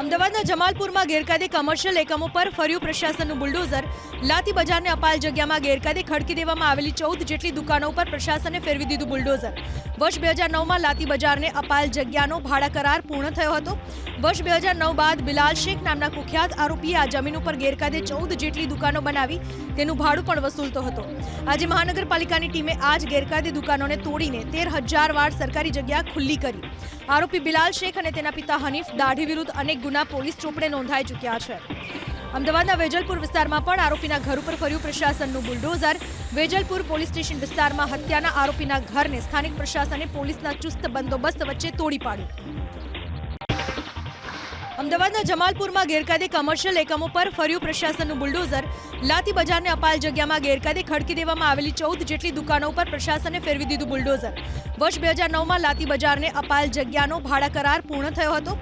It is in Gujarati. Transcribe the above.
અમદાવાદના જમાલપુરમાં ગેરકાયદે કમર્શિયલ એકમો પર ફર્યું પ્રશાસનનું બુલડોઝર. લાતી બજારને અપાલ જગ્યામાં ગેરકાયદે ખડકી દેવામાં આવેલી ચૌદ જેટલી દુકાનો પર પ્રશાસને ફેરવી દીધું બુલડોઝર. વર્ષ બે હજાર નવમાં લાતી બજારને અપાલ જગ્યાનો ભાડા કરાર પૂર્ણ થયો હતો. વર્ષ બે હજાર નવ બાદ બિલાલ શેખ નામના કુખ્યાત આરોપીએ આ જમીન ઉપર ગેરકાયદે ચૌદ જેટલી દુકાનો બનાવી તેનું ભાડું પણ વસૂલતો હતો. આજે મહાનગરપાલિકાની ટીમે આ જ ગેરકાયદે દુકાનોને તોડીને તેર હજાર વાર સરકારી જગ્યા ખુલ્લી કરી. આરોપી બિલાલ શેખ અને તેના પિતા હનીફ દાઢી વિરુદ્ધ અનેક ગુના પોલીસ ચોપડે નોંધાઈ ચૂક્યા છે. અમદાવાદના વેજલપુર વિસ્તારમાં પણ આરોપીના ઘર ઉપર ફર્યું પ્રશાસનનું બુલડોઝર. વેજલપુર પોલીસ સ્ટેશન વિસ્તારમાં હત્યાના આરોપીના ઘરને સ્થાનિક પ્રશાસને પોલીસના ચુસ્ત બંદોબસ્ત વચ્ચે તોડી પાડ્યું. અમદાવાદના જમાલપુરમાં ગેરકાયદે કમર્શિયલ એકમો પર ફર્યું પ્રશાસનનું બુલડોઝર. લાતી બજારને અપાલ જગ્યામાં ગેરકાયદે ખડકી દેવામાં આવેલી ચૌદ જેટલી દુકાનો પર પ્રશાસને ફેરવી દીધું બુલડોઝર. વર્ષ બે હજાર નવમાં લાતી બજારને અપાલ જગ્યાનો ભાડા કરાર પૂર્ણ થયો હતો.